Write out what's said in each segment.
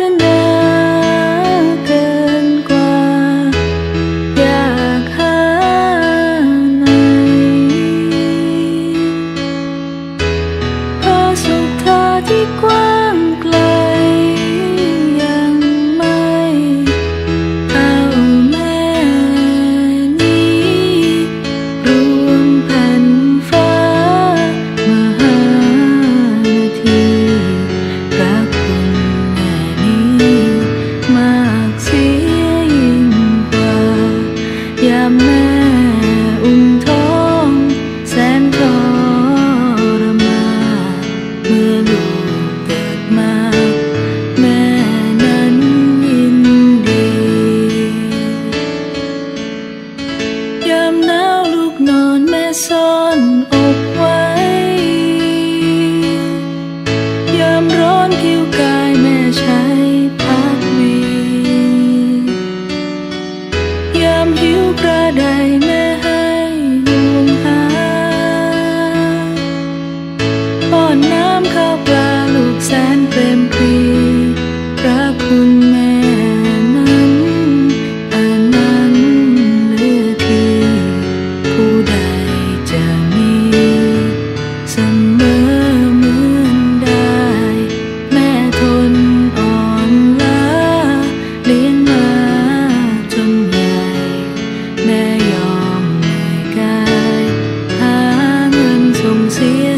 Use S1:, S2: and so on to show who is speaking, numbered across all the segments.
S1: happiness. ซ่อนอกไว้ ยามร้อนผิวกายแม่ใช้พักวี ยามหิวกระไดแม่ให้ดวงหาป้อนน้ำข้าวปลาลูกแสนเต็มปี see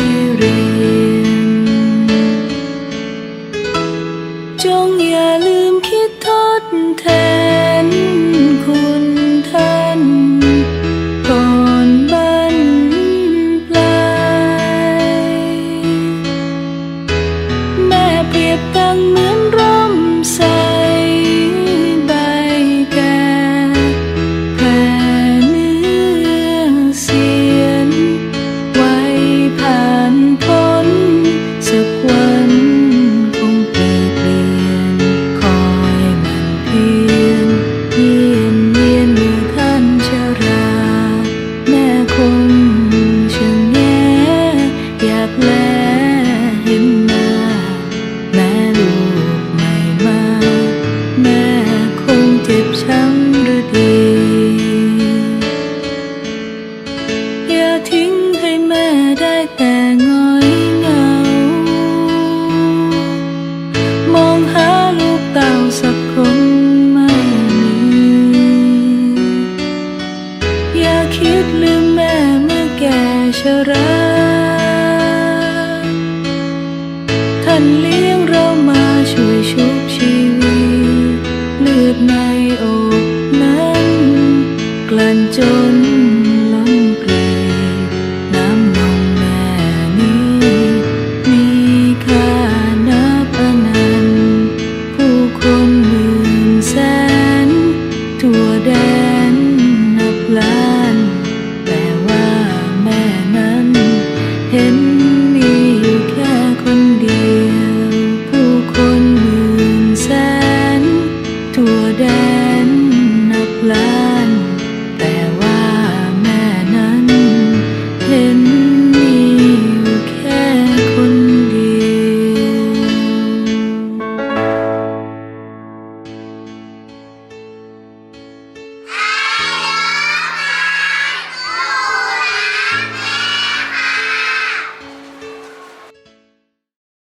S1: ชรา love.